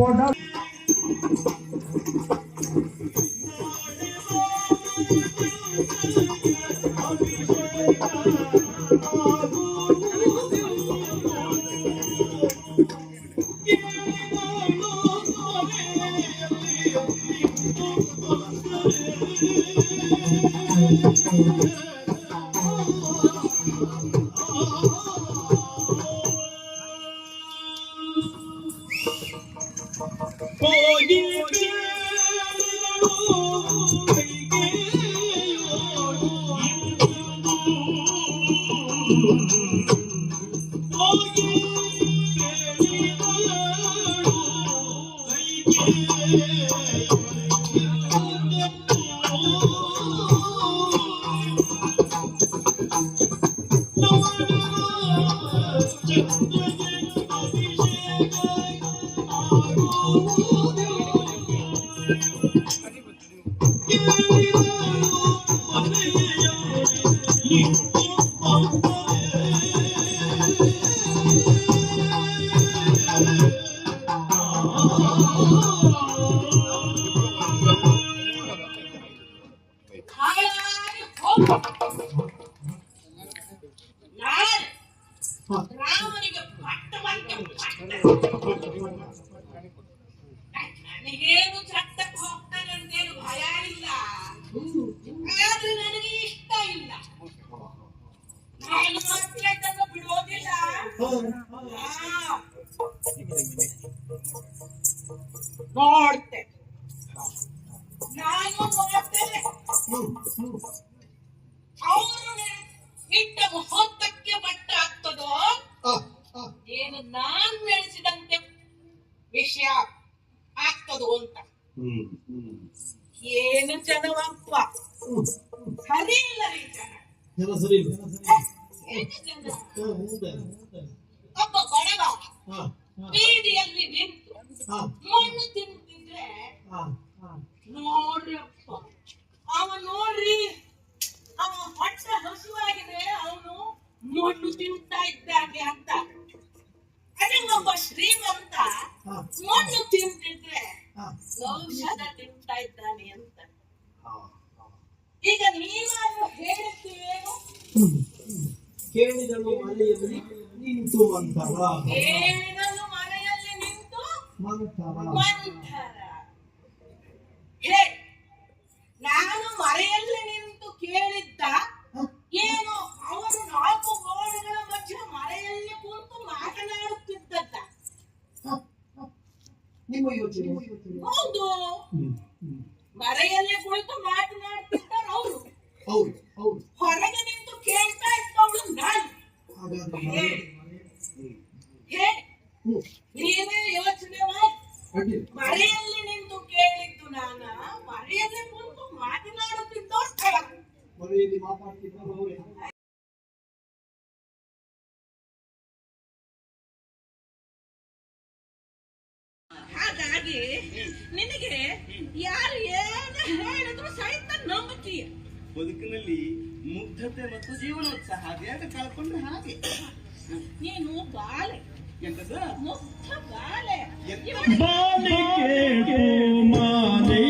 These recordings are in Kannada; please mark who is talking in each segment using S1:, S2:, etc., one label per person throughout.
S1: product.
S2: Thank you. ಹೋಗು. ನಾಳೆ రామునికి పట్టు పట్టు పట్టు ನೋಡ್ತೆ ನಾನು ನೋಡ್ತೇನೆ ಅವರು ಇಟ್ಟ ಮುಹೂರ್ತಕ್ಕೆ ಬಟ್ಟ ಆಗ್ತದೋ ಏನು ನಾನ್ ಬೆಳೆಸಿದಂತೆ ವಿಷಯ ಆಗ್ತದೋ ಅಂತ. ಏನು ಜನವಪ್ಪ? ಸರಿಯಿಲ್ಲ ರೀ ಜನ. ಜನ ಒಬ್ಬ ಬಡವ ಬೀದಿಯಲ್ಲಿ ನಿಂತು ಮಣ್ಣು ತಿಂತಿದ್ರೆ ನೋಡ್ರಪ್ಪ. ಅವ ನೋಡ್ರಿ ಅವ ಹೊಟ್ಟೆ ಹಸುವಾಗಿದೆ ಅವನು ಮಣ್ಣು ತಿಂತಾ ಇದ್ದಾನೆ ಅಂತ. ಅದೇ ಒಬ್ಬ ಶ್ರೀಮಂತ ಮಣ್ಣು ತಿಂತಿದ್ರೆ ಔಷಧ ತಿಂತಾ ಇದ್ದಾನೆ ಅಂತ. ಈಗ ನೀನಾದ್ರೂ ಹೇಳುತ್ತೇನು
S1: ಕೇಳಿದಳು ಮನೆಯಲ್ಲಿ ನಿಂತು ಮಂತರ
S2: ಮಂಥರ ಹೇ ನಾನು ಮರೆಯಲ್ಲಿ ನಿಂತು ಕೇಳಿದ್ದ ಏನು ಅವನು ನಾಲ್ಕು ಗೋಡೆಗಳ ಮಧ್ಯೆ ಮರೆಯಲ್ಲಿ ಕುಂತು ಮಾತನಾಡುತ್ತಿದ್ದದ್ದ?
S1: ನಿಮ್ಮ ಯೋಚನೆ
S2: ಹೌದು. ಮರೆಯಲ್ಲಿ ಕುಳಿತು ಮಾತನಾಡ್ತಿದ್ದಾರೆ ಅವರು
S1: ಹೌದು ಹೌದು
S2: ಹೊರಗೆ ನಿಂತು ಕೇಳ್ತಾ ಇದ್ದವಳು ನಾನು
S1: ಹಾಗಾದ್ರೆ
S2: ಹೇ ಹೇ
S1: ಹ್ಮ್.
S2: ನೀವೇ ಯೋಚನೆ ಮಾಡಿ
S1: ಅಡ್ಡಿಲ್ಲ.
S2: ಮರೆಯಲ್ಲಿ ನಿಂತು ಕೇಳಿದ್ದು ನಾನ ಮರೆಯಲ್ಲಿ ಕುಂತು ಮಾತನಾಡುತ್ತಿದ್ದೋ ಸ್ಥಳ
S1: ಅವರೇ.
S2: ಹಾಗಾಗಿ ನಿನಗೆ ಯಾರು ಏನು ಹೇಳಿದ್ರು ಸಹಿತ ನಂಬುತ್ತೀಯ.
S3: ಬದುಕಿನಲ್ಲಿ ಮುಗ್ಧತೆ ಮತ್ತು ಜೀವನೋತ್ಸಾಹ ಅದ್ಯಾಕೆ ಕಳ್ಕೊಂಡ್ರೆ ಹಾಗೆ.
S2: ನೀನು ಬಾಲೆ.
S4: मुस्तफ़ा के पुमाली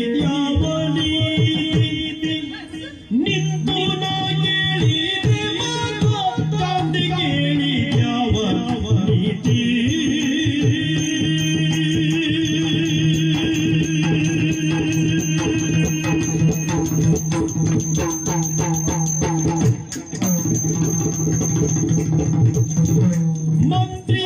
S4: Monte